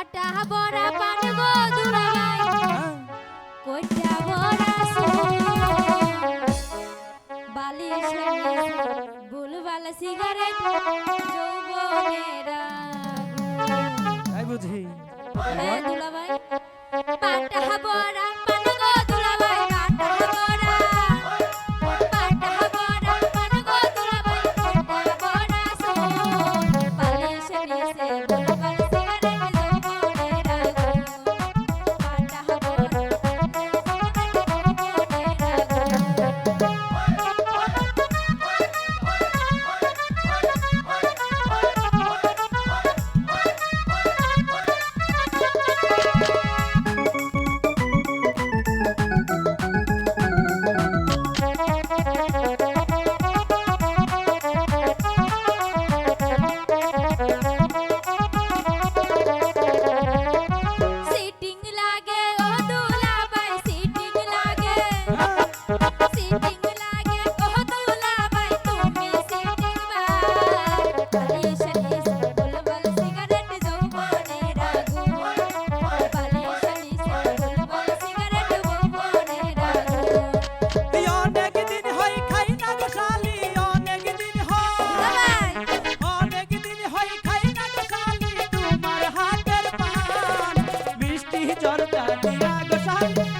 আটা বড়া পান গো দুলাই কইটা বড়া বালিশ বুলবাল সিগারেট যৌবনেরা তাই বুঝি। হ্যাঁ দুলাভাই পাটা বড়া I got gosha.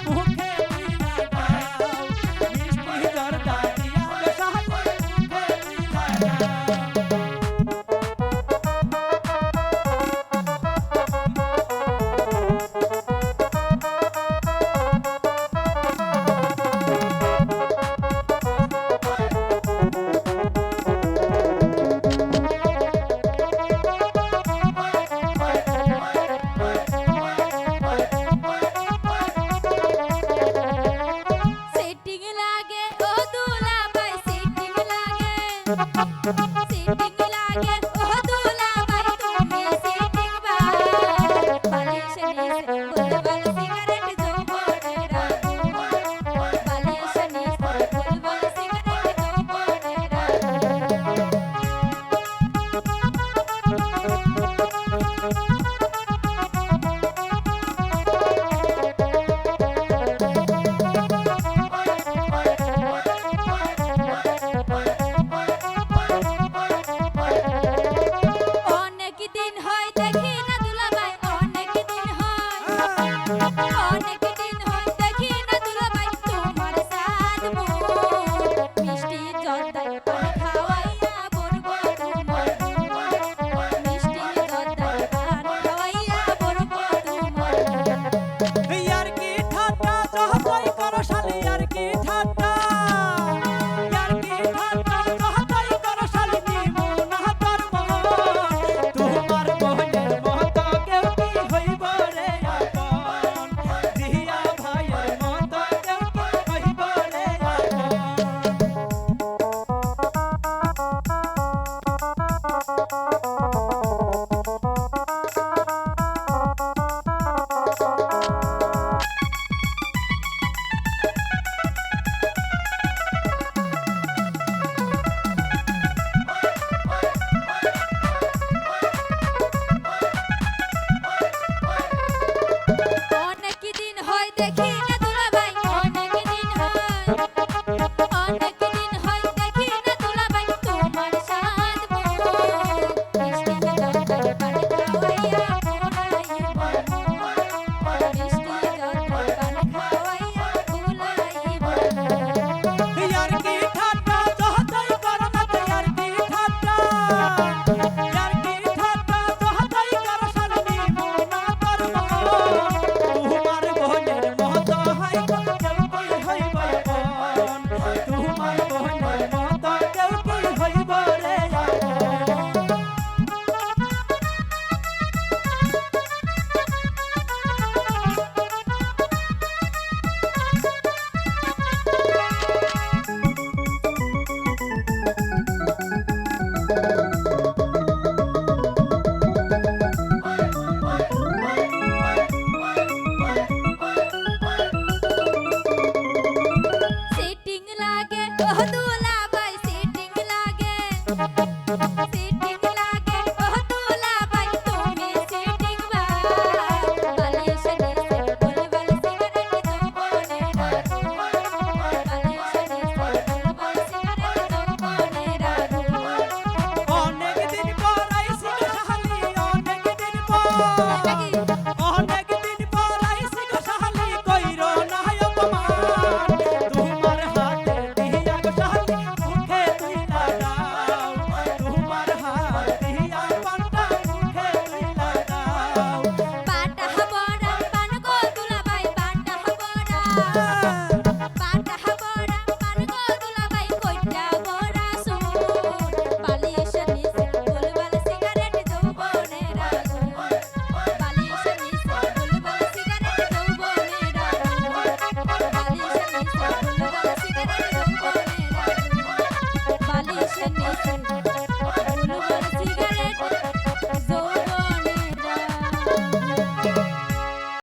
they can't. Bye. Thank you.